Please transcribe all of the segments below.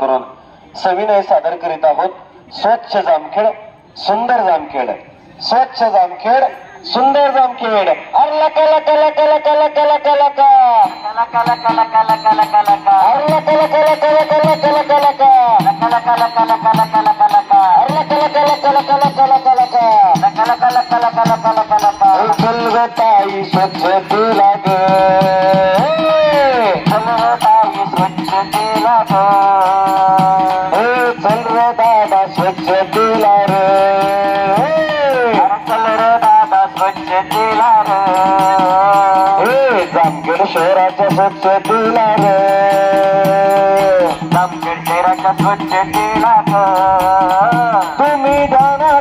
करून सविनय सादर करीत आहोत स्वच्छ जामखेड सुंदर जामखेड स्वच्छ जामखेड सुंदर जामखेड अरला कला कला कला कला कला कला का कला कला कला कला कला कला का अरला कला कला कला कला कला कला का कला कला कला कला कला कला का अरला कला कला कला कला कला कला का कला कला कला कला कला कला का उचल ताई स्वच्छ तू लाग शहराच्या स्वच्छ तुला रे. जामखेड शहराच्या स्वच्छ केला तुम्ही जाणार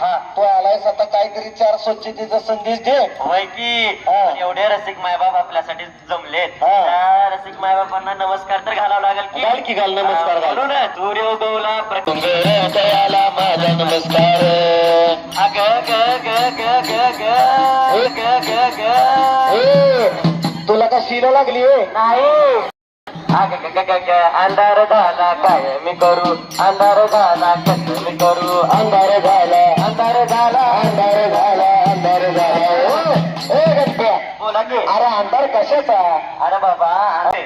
हा. तू आलायस आता काहीतरी चार स्वच्छतेचा संदेश दे. होय की. एवढे रसिक मायबाप आपल्यासाठी जमलेत. हा. त्या रसिक मायबापांना नमस्कार तर घालावा लागेल की? घाल की घाल, नमस्कार घाल. म्हणून सूर्य उगवला प्रकाश दयाला माझा नमस्कार. अग ग ग ग ग ग ग ग ग तुला का शिला लागली नाही. अंधार झाला काय मी करू अंधार झाला कसं मी करू अंधार झाला अंधार झाला अंधार झाला अंधार झाला बोला की अरे अंधार कशाचा अरे बाबा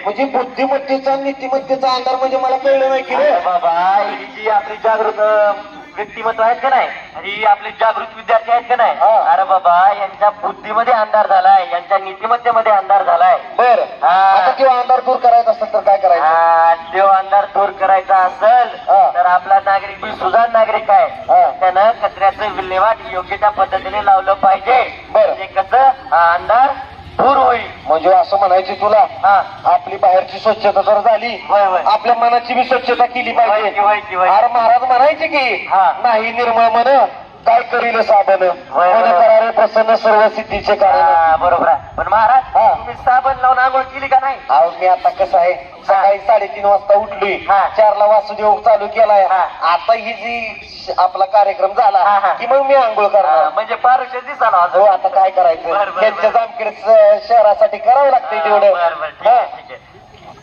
म्हणजे बुद्धिमत्तेचा नीतिमत्तेचा अंधार म्हणजे मला कळलं नाही की रे बाबा ही जी आपली जागृत व्यक्तिमत्व आहेत का नाही आणि आपले जागृत विद्यार्थी आहेत का नाही. अरे बाबा यांच्या बुद्धीमध्ये अंधार झालाय यांच्या नीतिमत्तेमध्ये अंधार झालाय बर हा. किंवा अंधार दूर करायचा असेल तर काय करायचं देव अंधार दूर करायचा असेल. तर आपला नागरिक जी सुजाण नागरिक आहे. त्यानं कचऱ्याचं विल्हेवाट योग्य त्या पद्धतीने लावलं पाहिजे बरं. म्हणजे कसं अंधार म्हणजे असं म्हणायची तुला. आपली बाहेरची स्वच्छता जर झाली आपल्या मनाची बी स्वच्छता केली पाहिजे. अरे महाराज म्हणायचे की. नाही निर्मळ मन. काय करील होय, मन. करारे प्रसन्न सर्व सिद्धीचे कारण हा, बरोबर आहे पण महाराज हा. तुम्ही साबण लावून आंघोळ केली का नाही अहो मी आता कसं आहे सकाळी साडेतीन वाजता उठलोय हा. चारला वासुदेव चालू केलाय हा. आता ही जी आपला कार्यक्रम झाला हा, हा. की मग मी आंघोळ हा, करणार म्हणजे पारुष्य दिसाला हो. आता काय करायचं बरं, बरं, त्यांच्या बरं. जामखेड शहरासाठी करावं लागतंय हा, तेवढं बरं, बरं, ठीक हा. आहे, ठीक आहे.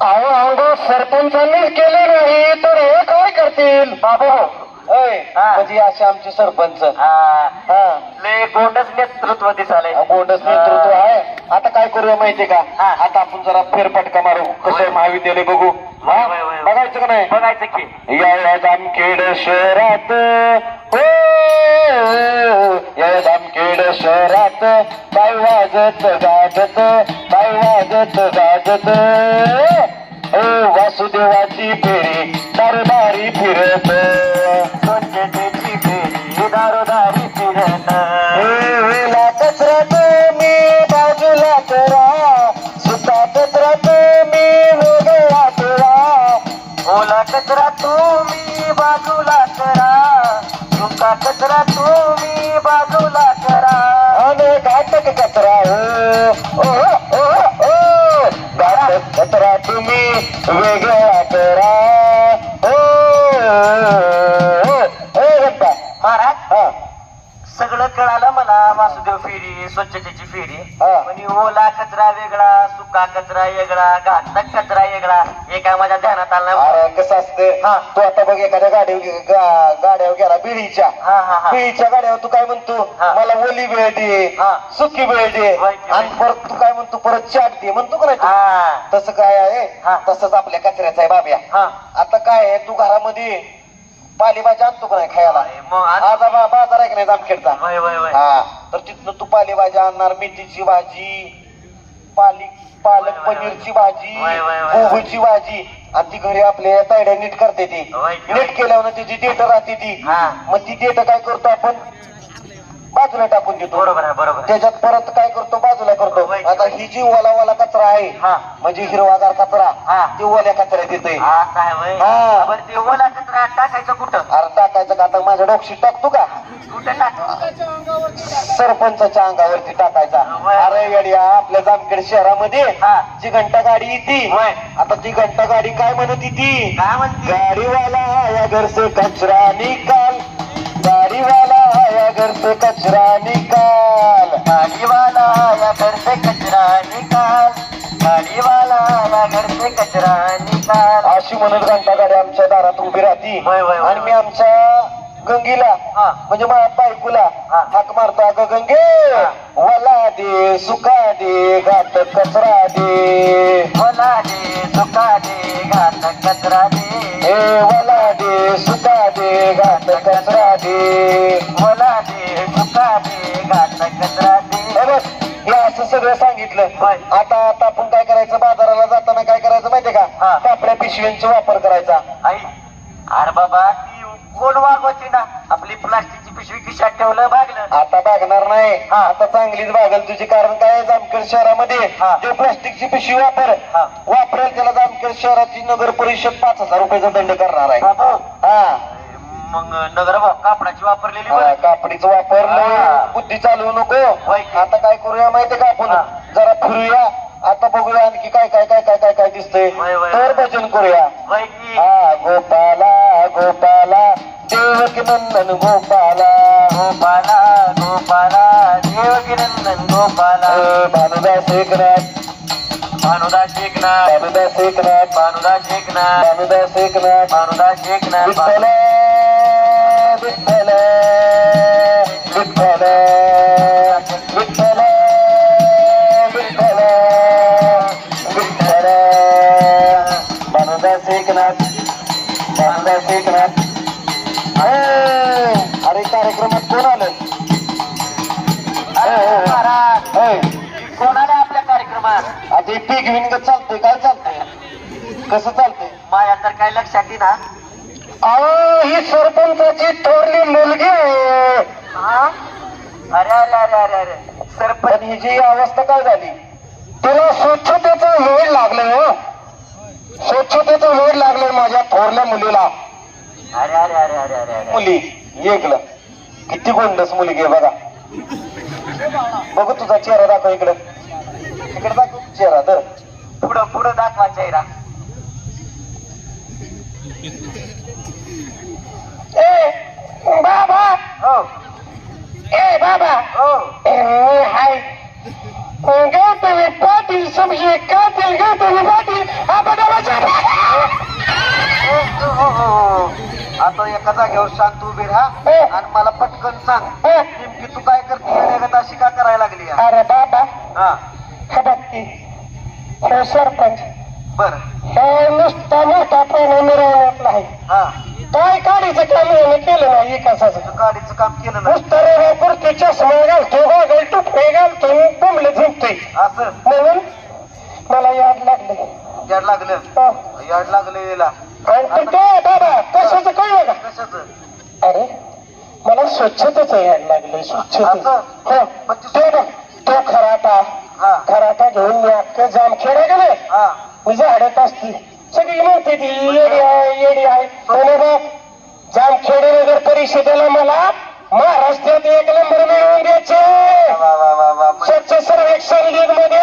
अहो आंघोळ सरपंचांनीच केले नाही तर हे काय करतील बाबू हा. म्हणजे असे आमचे सरपंच. हा, हा. लय गोंडच नेतृत्व दिसाले बोंडच नेतृत्व आहे. आता काय करूया माहितीये का? हा. आता आपण जरा फेरफटका मारू. कसं आहे महाविद्यालय बघू? हा? होय, होय, होय. बघायचं का नाही? बघायचं की. या जामखेड शहरात हो! या जामखेड शहरात काय वाजत गाजत काय वाजत गाजत ओ वासुदेवाची फेरी दरबारी फिरत. स्वच्छतेची फेरी हा. पण ओला कचरा वेगळा सुका कचरा वेगळा घातक कचरा वेगळा हे काय माझ्या ध्यानात आलं नाही. अरे कसं असतं हा. तू आता बघ एखाद्या गाडीवर गे- गा- गाड्यावर गेला बिळीच्या हा हा हा बिळीच्या गाड्यावर तू काय म्हणतो हा. मला ओली वेळ दे हा. सुकी वेळ दे होय की, आणि होय. परत तू काय म्हणतो परत चाट दे म्हणतो का नाही तू? हा तसं काय आहे हा. तसंच आपल्या कचऱ्याचा आहे बाब्या हा आता काय आहे तू घरामध्ये पालेभाजी आणतो का नाही खायला? आज- बाजार आहे का नाही जामखेडचा? हा तर तिथनं तू पालेभाजी आणणार मेथीची भाजी पाली पालक वय, पनीरची भाजी. कोबीची भाजी. आणि ती घरी आपल्या तायड्या नीट करते ती. नीट केल्यावर तिची डेट राहते ती. हा. मग ती डेट काय करतो आपण? बाजूला टाकून देतो बरोबर आहे बरोबर आहे. त्याच्यात परत काय करतो बाजूला करतो ही जी ओला ओला कचरा आहे हा. म्हणजे हिरवागार कचरा हा. ते ओल्या कचऱ्यात येते हा काय होय हा. बरं ते ओला कचरा टाकायचं कुठं अरे टाकायचं का आता माझ्या डोक्षी टाकतो का कुठं सरपंचाच्या अंगावरती टाकायचा होय. अरे येड्या आपल्या जामखेड शहरामध्ये हा. जी घंटा गाडी येते होय. आता ती घंटा गाडी काय म्हणत येते काय म्हणते गाडीवाला आया घर से कचरा निकाल गाडीवाला घर से कचरा निकाल गाडीवाला या से कचरा निकाल गाडीवाला या से कचरा निकाल अशी म्हणत घंटा गाडी आमच्या दारात उभी राहती होय, होय, होय. आणि मी आमच्या गंगीला हा. म्हणजे माझ्या बायकोला हा. हाक मारतो अगं गंगे हा. वला दे सुका दे घात कचरा दे मला दे सुका दे घात कचरा दे ए वला दे सुका सगळं सांगितलं. आता आता आपण काय करायचं? बाजाराला जाताना काय करायचं माहितीये. का? कापड्या पिशव्यांचा वापर करायचा. अरे बाबा ती कोण वागवती ना. आपली प्लास्टिकची पिशवी खिशात ठेवलं भागलं. आता बागणार नाही. हा. आता चांगलीच बागल तुझी कारण काय जामखेड शहरामध्ये. जो प्लास्टिकची पिशवी वापर. वापरेल त्याला जामखेड शहराची नगर परिषद पाच हजार रुपयाचा दंड करणार आहे. हा. मग नगर भाऊ कापडाची वापरलेली हा, बरं कापडीचं वापर हा. लय बुद्धी चालवू नको. होय की. आता काय करूया माहितीये का आपण? हा. जरा फिरूया. आता बघूया आणखी काय काय काय काय काय काय दिसतंय. होय, होय, तर. भजन करूया. होय की. हा गोपाला गोपाला देवकी नंदन गोपाला. गोपाला गोपाला देवकी नंदन गोपाला. ए, भानुदास एकनाथ भानुदास एकनाथ भानुदास एकनाथ भानुदास एकनाथ भानुदास एकनाथ भानुदास एकनाथ विठ्ठल. विठ्ठल विठ्ठल विठ्ठल विठ्ठल विठ्ठल बनदास एकनाथ बनदास एकनाथ अरे कार्यक्रमात कोण आलं अरे कोण आलं आपल्या कार्यक्रमात आता पीक विन चालतंय काय चालतंय कसं चालतंय माझ्या तर काय लक्षात येईना अहो ही सरपंचाची थोरली मुलगी आहे. हा? अरे अरे अरे अरे सरपंच हिची अवस्था काय झाली? तिला स्वच्छतेचं वेळ लागलंय हो. स्वच्छतेचं वेळ लागलंय माझ्या थोरल्या मुलीला. अरे अरे अरे अरे अरे अरे. मुली एकलं. किती गोंडस मुलगी आहे बघा. बघू तुझा चेहरा दाखव इकडं. इकडे दाखव चेहरा तर पुढं पुढं दाखवा चेहरा. ए बाबा! हो. ए बाबा! हो. हाय. गौतमी पाटील समजे कातील गौतमी पाटील आपण. आता एका जागेवर शांत उभी राहा आणि मला पटकन सांग नेमकी तू काय करते अशी का करायला लागली? अरे बाबा. हा. बघ हे सरपंच बर हे नुसता मोठा पाणी मिरवण्यातला आहे हा काय काढायचं काम याने केलं नाही एकाचं तू गाडीचं काम केलं ना नुसतं रे पुरते चष्मा घालतो गोगल टुपे घालतो बुमले झुंपतोय असं म्हणून मला याद लागले याड लागलं हा. याड लागलं याला आणि ते काय बाबा कशाचं कळलं का कशाच अरे मला स्वच्छतेच यायला लागले स्वच्छते असं? हो पण ते- तो बघ, तो खराटा हा खराटा घेऊन मी अख्खं जामखेडा गेले हा मी झाडत असती सगळी म्हणते ती येडी आहे येडी आहे पण बघ जामखेडे नगर परिषदेला मला महाराष्ट्रात एक नंबर मिळवून द्यायचे. स्वच्छ सर्वेक्षण लीगमध्ये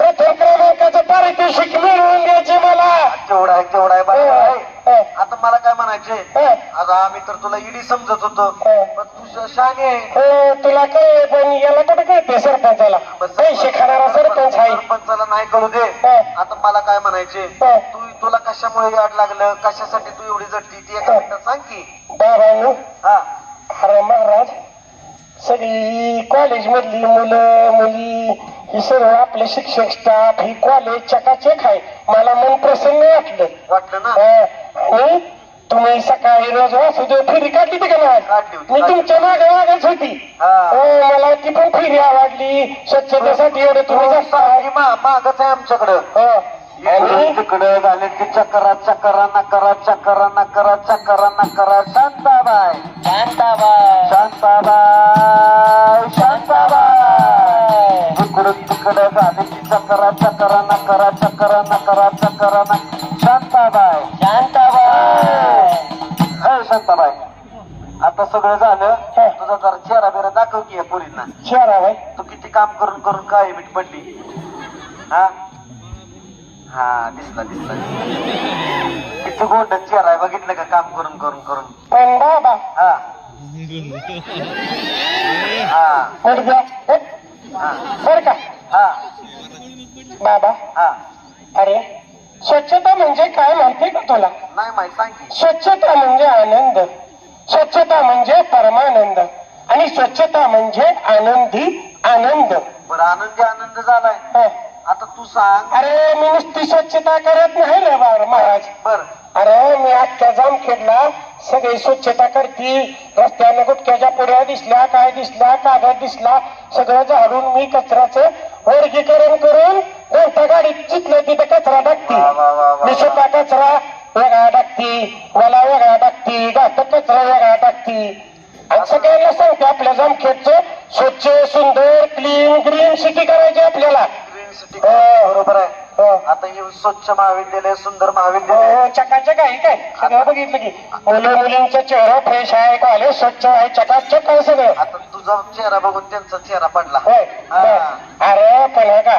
प्रथम क्रमांकाचं पारितोषिक मिळवून द्यायचे मला. केवढा आहे केवढा आहे हो, आहे. आता मला काय म्हणायचे हो, अगं आम्ही तर तुला इडी समजत होतो. हो. पण तू श- शहाणे आहे हो तुला काय पण याला कुठं कळते सरपंचाला? पैसे खाणारा सरपंच आहे. सरपंचाला नाही कळू दे. हो. आता मला काय म्हणायचे हो. तू तुला कशामुळे याड लागलं? कशासाठी तू एवढी जटली ती एका हो. मिनिटात सांग की. बाबांनो अरे महाराज सगळी कॉलेज मधली मुलं मुली ही सर्व आपले शिक्षक स्टाफ ही कॉलेज चकाचक आहे? मला मन प्रसन्न वाटलं. वाटलं ना? आणि तुम्ही सकाळी रोज वासुदेव फेरी काढली होती का नाही? मी. तुमच्या मागे मागेच होती. हा. मला ती पण फेरी आवडली. स्वच्छतेसाठी एवढे तुम्ही. ही मा- मागच आहे आमच्याकडं. हो. तिकडे झाले की चक्करा चक्करा नकरा चक्करा नकरा चक्करा नकरा. शांताबाई. शांताबाई. शांताबाई शांताबाई. तिकडं तिकडं झाले की चकरा चकरा नकरा चकरा नकरा चकरा न शांताबाई. शांताबाई. हय शांताबाई. आता सगळं झालं. तुझा जरा चेहरा बिरा दाखव की या पोरींना. शहराबाई तू किती काम करून करून काय मीठ पडली? हा? हा दिसला दिसला. गोंड चेहरा बघितलं का काम करून करून करून? हा. हा. मुलगा हा. बर का. हा. बाबा. हा. अरे स्वच्छता म्हणजे काय माहिती का तुला? नाही माहीत सांग की. स्वच्छता म्हणजे आनंद. स्वच्छता म्हणजे परमानंद. आणि स्वच्छता म्हणजे आनंदी आनंद. बरं आनंदी आनंद झालाय. हं. आता तू सांग. अरे मी नुसती स्वच्छता करत नाही रे बार महाराज. बर. अरे मी अख्ख्या जामखेडला सगळी स्वच्छता करती रस्त्याने गुटक्याच्या पुड्या दिसल्या काय दिसल्या कागद दिसला सगळं झाडून मी कचऱ्याचं वर्गीकरण करून घंटा गाडीत चितलं तिथं कचरा टाकती. वा, वा, वा, वा. मी सुका कचरा वेगळा टाकती मला वेगळा टाकती घातक कचरा वेगळा टाकती. आणि सगळ्यांना सांगते आपल्या जामखेडचं स्वच्छ सुंदर क्लीन ग्रीन सिटी करायची आपल्याला. ग्रीन सिटी हो. बरोबर आहे. हो. आता हे स्वच्छ महाविद्यालय सुंदर महाविद्यालय. हो चकाचक आहे काय? सगळं बघितलं की. मुलं मुलींचा चेहरा फ्रेश आहे कॉलेज स्वच्छ आहे चकाचक आहे सगळं. आता तुझा चेहरा बघून त्यांचा चेहरा पडला. होय हा. बर. अरे पण हे का?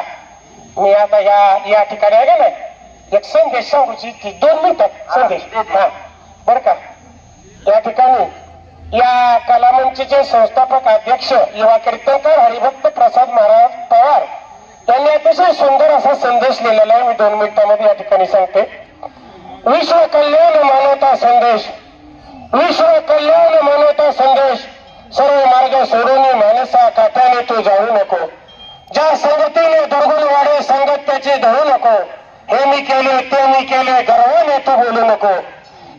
मी आता या या ठिकाणी आहे का नाही? एक संदेश सांगू इच्छिते दोन मिनिटं संदेश. दे, दे. हा. बर का? या ठिकाणी या कलामंचचे संस्थापक अध्यक्ष युवा कीर्तनकार हरिभक्त प्रसाद महाराज पवार त्यांनी अतिशय सुंदर असा संदेश लिहिलेला आहे. मी दोन मिनिटांमध्ये या ठिकाणी सांगते. विश्व कल्याण मानवता संदेश. विश्व कल्याण मानवता संदेश. सर्व मार्ग सोडून मानसा काट्याने तू जाऊ नको. ज्या संगतीने दुर्गुण वाढे संगत त्याची धरू नको. हे मी केले ते मी केले गर्वाने तू बोलू नको.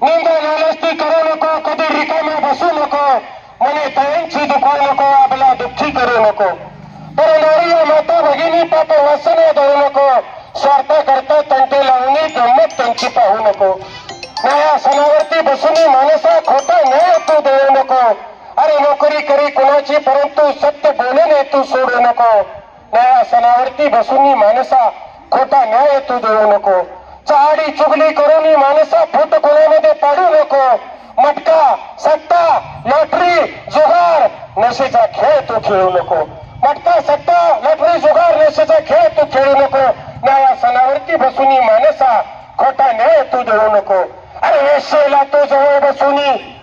निंदा नालस्ती करू नको कधी रिकामा बसू नको. म्हणे तयांची बसून माणसा खोटा न्याय तू देऊ नको चाडी चुगली करून माणसा फुट कोणामध्ये पाडू नको मटका सट्टा लॉटरी जुगार नशेचा खेळ तू खेळू नको मटका सट्टा लॉटरी जुगार नशेचा खेळ तू खेळू नको नया सणावरती बसून माणसा खोटा न्याय तू देऊ नको अरे वेशेला तू जवळ बसून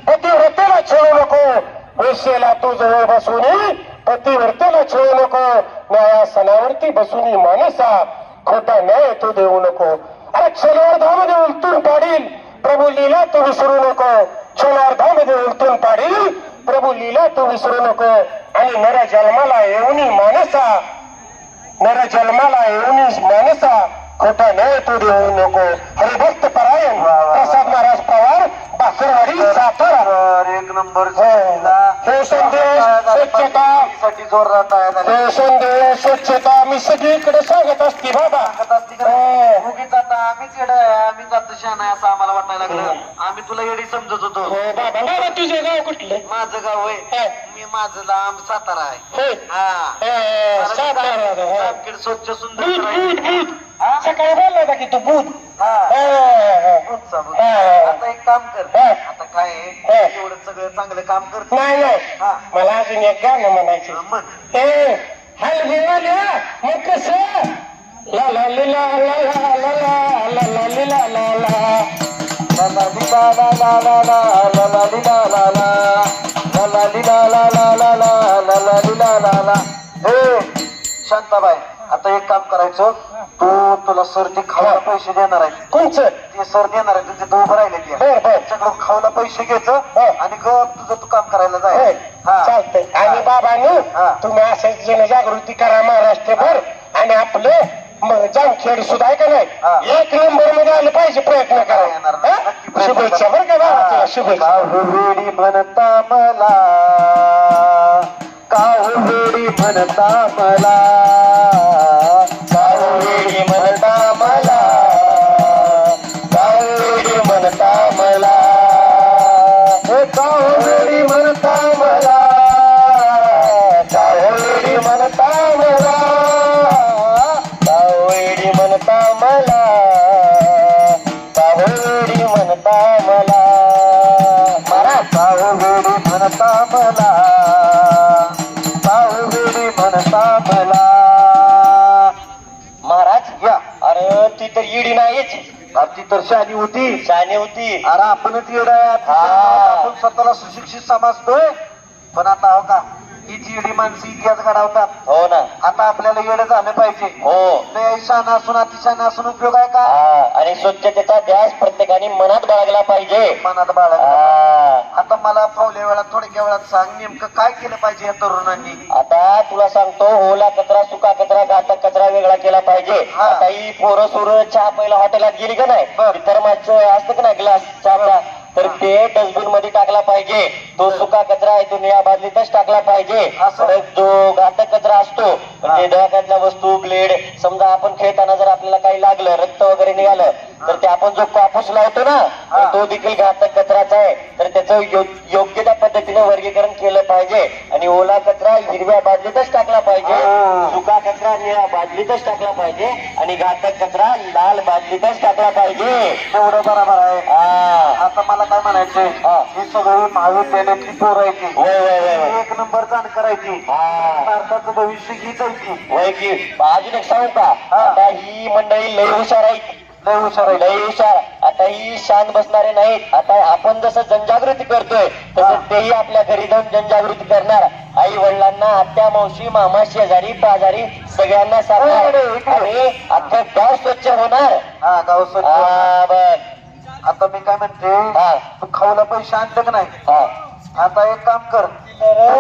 पतिव्रतेला छेडू नको वेशेला तू जवळ बसून पतिव्रतेला छेडू नको नया सणावरती बसून माणसा खोटा न्याय तू देऊ नको. अरे क्षणार्धामध्ये उलटून पाडील. प्रभू लीला तू विसरू नको. क्षणार्धामध्ये उलटून पाडील. प्रभू लीला तू विसरू नको. आणि नर जन्माला येऊनी माणसा नर जन्माला येऊनी माणसा खोटा न्याय तू देऊ नको. हरिभक्त परायण. प्रसाद महाराज पवार बाकरवाडी सातारा. तर एक नंबर हो. हे संदेश, स्वच्छता. साठी जोरदार टाळ्या झाल्या. हे संदेश स्वच्छता. मी सगळीकडे सांगत असते बाबा. सांगत असती का? हो. उगीच आता आम्हीच येडं आता शहाणा आहे असं आम्हाला वाटायला लागलं. आम्ही तुला येडी समजत होतो. हो बाबा. बाबा तुझे गाव कुठले? माझं गाव आहे हा. मी माझं लांब सातारा आहे. हा. हे, सातारा, हो. स्वच्छ सुंदर हा? सकाळी बोलला होता की तू बूट हा. हा, हा. हा. आता एक काम कर हा. आता काय हा. एवढं सगळं चांगलं काम करतो नाही हा. मला अजून एक गाणं म्हणायचं मग ए हलगीवाल्या मग कसं ला ला ली ला ला ला ला ला ला ला ली ला ला ला ला ला ली ला ला ला ला ला ला ला ली ला ला ला ला ला ली ला ला ला ला ला ला ला ली ला ला ला ए शांताबाई आता एक काम करायचं. तू तुला सर ते खावायला पैसे देणार आहे. कोणचं? ते सर देणार आहे. तुझे दोघं राहिले ते बर बर. त्यांच्याकडून खावायला पैसे घ्यायचं हा. आणि गप तुझं तू काम करायला होय जाय हा. चालतंय. आणि बाबांनी हा. तुम्ही असं जनजागृती करा महाराष्ट्रभर आणि आपलं म- जामखेड सुद्धा आहे का हा. नाही एक नंबरमध्ये आलं पाहिजे प्रयत्न येणार करा. हा? नक्की प्रयत्न शुभेच्छा. बरं का बाबा तुला. शुभेच्छा. काहुवेडी म्हणता मला. काहुवेडी म्हणता मला. मला पाहुगडी म्हणता मला मला पाहुगडी म्हणता मला पाहुगडी म्हणता मला महाराज या. अरे ती तर इडी नाहीच. ती तर शानी होती. शानी होती. अरे आपणच येड आपण स्वतःला सुशिक्षित समजतोय. पण आता हो का हीच इडी माणसं इतिहास घडवतात हो ना. आता आपल्याला येड झालं पाहिजे. हो. लय शान असून अतिशान असून उपयोग आहे का? हा आणि स्वच्छतेचा ध्यास प्रत्येकाने मनात बाळगला पाहिजे. मनात बाळा हा. आता मला फावल्या वेळात थोडक्या वेळात सांग नेमकं काय केलं पाहिजे या तरुणांनी? आता तुला सांगतो ओला कचरा सुका कचरा घातक कचरा वेगळा केला पाहिजे. हा. आता ही पोरं सोरं चहा पहिला हॉटेलात गेली का नाही? बर. थर्माचं असतं का नाही ग्लास चहाचा? तर. ते डस्टबिनमध्ये टाकला पाहिजे तो सुका कचरा आहे तो निळ्या बादलीतच टाकला पाहिजे असं. जो घातक कचरा असतो. म्हणजे दवाखान्यातल्या वस्तू ब्लेड समजा आपण खेळताना जर आपल्याला काही लागलं रक्त वगैरे निघालं तर ते आपण जो कापूस लावतो ना तर. तो देखील घातक कचराच आहे. तर त्याचं योग्य त्या पद्धतीने वर्गीकरण केलं पाहिजे. आणि ओला कचरा हिरव्या बादलीतच टाकला पाहिजे. सुका कचरा निळ्या बादलीतच टाकला पाहिजे. आणि घातक कचरा लाल बादलीतच टाकला पाहिजे. तेवढं बरोबर आहे. आता मला काय म्हणायचंय? हा. सगळी महाविद्यालयातली पोरं आहे ती. वय वय वय वय एक नंबर जाण करायची. भारताचं भविष्य हीच आहे की? अजून एक सांगू का? हा. आता ही मंडळी लय हुशार आहे हुशार. आता ही शांत बसणारे नाहीत. आता आपण जसं जनजागृती करतोय. तसं तेही आपल्या घरी जाऊन जनजागृती करणार. आई वडिलांना आत्या मावशी मामा शेजारी पाजारी सगळ्यांना सांगणार. आणि अख्खं गाव स्वच्छ होणार. हा गाव स्वच्छ हा बर आता मी काय म्हणते हा. तू खाऊला पैसे आणले का नाही. हा. आता एक काम कर.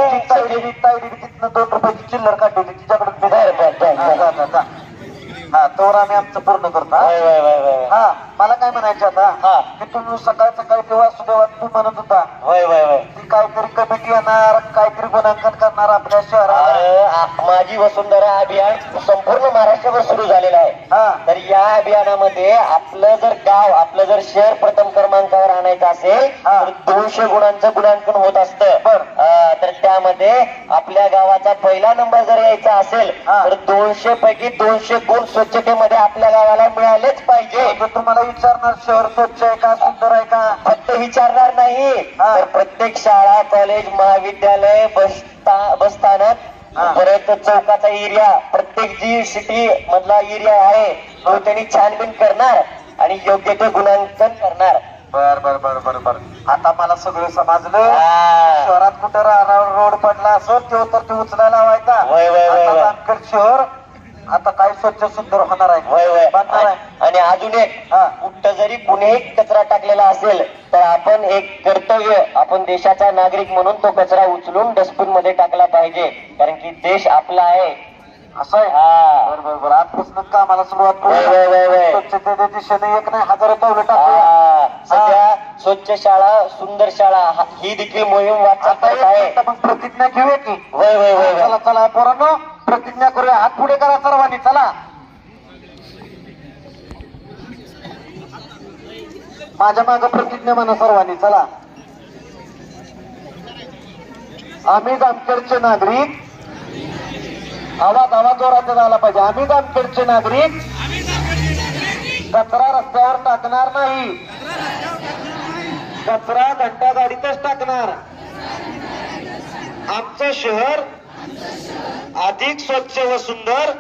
ती तायडी तायडी तिथनं दोन रुपयाची चिल्लर काढली तिच्याकडे दे. बर, बर, बर, बर. जा, जा, जा. हा तोवर आम्ही आमचं पूर्ण करतो हा? वय वय वय वय हा मला काय म्हणायचं हा. आता की तुम्ही सकाळ सकाळी तेव्हा सुदैवात तू म्हणत होता वय वय वय की काहीतरी कमिटी येणार काहीतरी गुणांकन करणार आपल्या शहराला अरे, आ- माझी वसुंधरा अभियान संपूर्ण महाराष्ट्रभर सुरू झालेलं आहे हा तर या अभियानामध्ये आपलं जर गाव आपलं जर शहर प्रथम क्रमांकावर आणायचं असेल हा. तर दोनशे गुणांचं गुणांकन होत असतं तर त्यामध्ये आपल्या गावाचा पहिला नंबर जर यायचा असेल. तर दोनशे पैकी दोनशे गुण स्वच्छतेमध्ये आपल्या गावाला मिळालेच पाहिजे तुम्हाला विचारणार शहर स्वच्छ आहे का सुंदर आहे का फक्त विचारणार नाही. तर प्रत्येक शाळा कॉलेज महाविद्यालय बस स्था- बस स्थानक हा. परत चौकाचा एरिया प्रत्येक जी सिटी मधला एरिया आहे तो त्यांनी छानबीन करणार आणि योग्य ते गुणांकन करणार बर बर बर बर बर. आता मला सगळं समजलं. शहरात कुठं राहणार रोड पडला असो तो तर ते उचलायला लावायचा. वय, वय, वय, आता शहर आता काय स्वच्छ सुंदर होणार आहे. आणि अजून एक. कुठं जरी कुणीही कचरा टाकलेला असेल तर आपण एक कर्तव्य आपण देशाचा नागरिक म्हणून तो कचरा उचलून डस्टबिनमध्ये टाकला पाहिजे. कारण की देश आपला आहे. असं आहे? हा. बर बर बर. आजपासून कामाला सुरुवात वय, वय, वय, वय. करू स्वच्छतेच्या दिशेने एक नाही हजार पावलं टाकूया. हा, सध्या स्वच्छ शाळा सुंदर शाळा हा- ही देखील मोहीम आता एक आहे. मिनिटं मग प्रतिज्ञा घेऊया की. वय वय वय वय. चला चला पोरांनो प्रतिज्ञा करूया. हात पुढे करा सर्वांनी. चला. माझ्या माग प्रतिज्ञा म्हणा सर्वांनी. चला. आम्ही जामखेडचे नागरिक आवाज आवाज जोरात झाला पाहिजे. आम्ही जामखेडचे नागरिक. कचरा रस्त्यावर टाकणार नाही. कचरा घंटा गाडीतच टाकणार. आमचं शहर अधिक स्वच्छ व सुंदर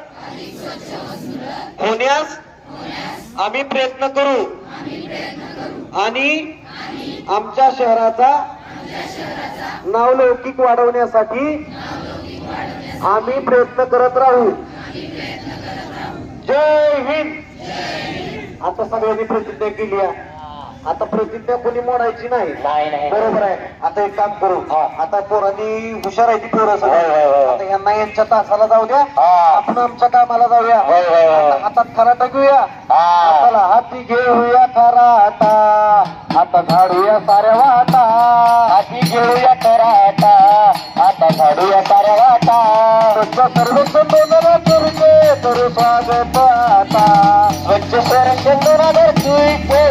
होण्यास आम्ही प्रयत्न करू. आणि आमच्या शहराचा नावलौकिक वाढवण्यासाठी आम्ही प्रयत्न करत राहू. जय हिंद. आता सगळ्यांनी प्रतिज्ञा केली आहे. आता प्रतिज्ञा कोणी मोडायची नाही. नाही नाही. बरोबर आहे. आता एक काम करू. हा. आता पोरांनी हुशार आहे ती पोरं सगळी. होय, होय, होय. आता यांना यांच्या तासाला जाऊ द्या. हा. आपण आमच्या कामाला जाऊया. होय, होय, होय. आता हातात खराटा घेऊया. हा. चला हाती घेऊया खराटा आता झाडूया साऱ्या वाटा. हाती घेऊया कराटा आता झाडूया साऱ्या वाटा. स्वच्छ सर्वेक्षण दोन स्वागत आता स्वच्छ संरक्षण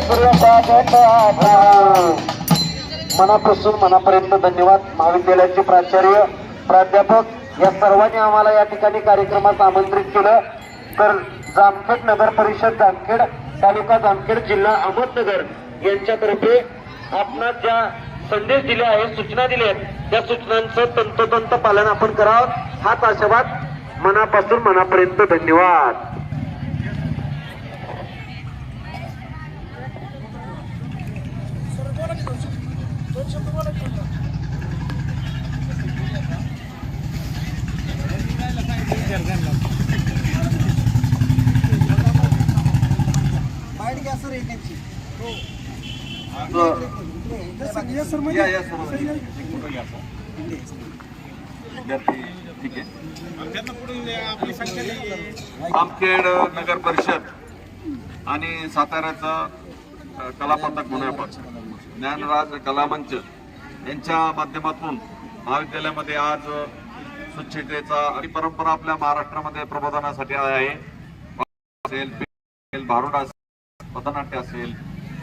स्वागत आता मनापासून मनापर्यंत धन्यवाद महाविद्यालयाचे प्राचार्य प्राध्यापक या सर्वांनी आम्हाला या ठिकाणी कार्यक्रमात आमंत्रित केलं. तर जामखेड नगर परिषद जामखेड तालुका जामखेड जिल्हा अहमदनगर यांच्यातर्फे आपणास ज्या संदेश दिले आहेत सूचना दिल्या आहेत त्या सूचनांचं तंतोतंत पालन आपण करावं. हाच आशावाद मनापासून मनापर्यंत धन्यवाद. सर या या सर म्हणजे विद्यार्थी ठीक आहे. जामखेड नगर परिषद आणि साताऱ्याचं कलापथक होण्यापत ज्ञानराज कलामंच यांच्या माध्यमातून महाविद्यालयामध्ये आज स्वच्छतेचा आणि परंपरा आपल्या महाराष्ट्रामध्ये प्रबोधनासाठी आहे. असेल असेल, भारुड असेल पथनाट्य असेल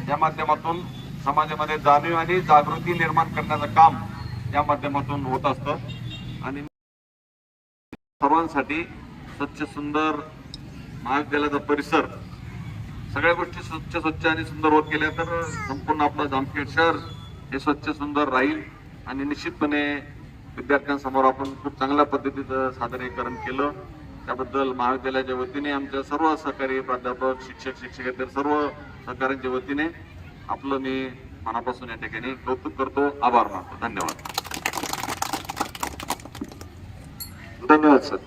या माध्यमातून समाजामध्ये जाणीव आणि जागृती निर्माण करण्याचं काम या माध्यमातून होत असतं. आणि सर्वांसाठी स्वच्छ सुंदर महाविद्यालयाचा परिसर. सगळ्या गोष्टी स्वच्छ स्वच्छ आणि सुंदर होत गेल्या तर संपूर्ण आपलं जामखेड शहर हे स्वच्छ सुंदर राहील आणि निश्चितपणे विद्यार्थ्यांसमोर आपण खूप चांगल्या पद्धतीचं सादरीकरण केलं. त्याबद्दल महाविद्यालयाच्या वतीने आमच्या सर्व सहकारी प्राध्यापक शिक्षक शिक्षकेतर सर्व सहकाऱ्यांच्या वतीने आपलं मी मनापासून या ठिकाणी कौतुक करतो. आभार मानतो. धन्यवाद. धन्यवाद सर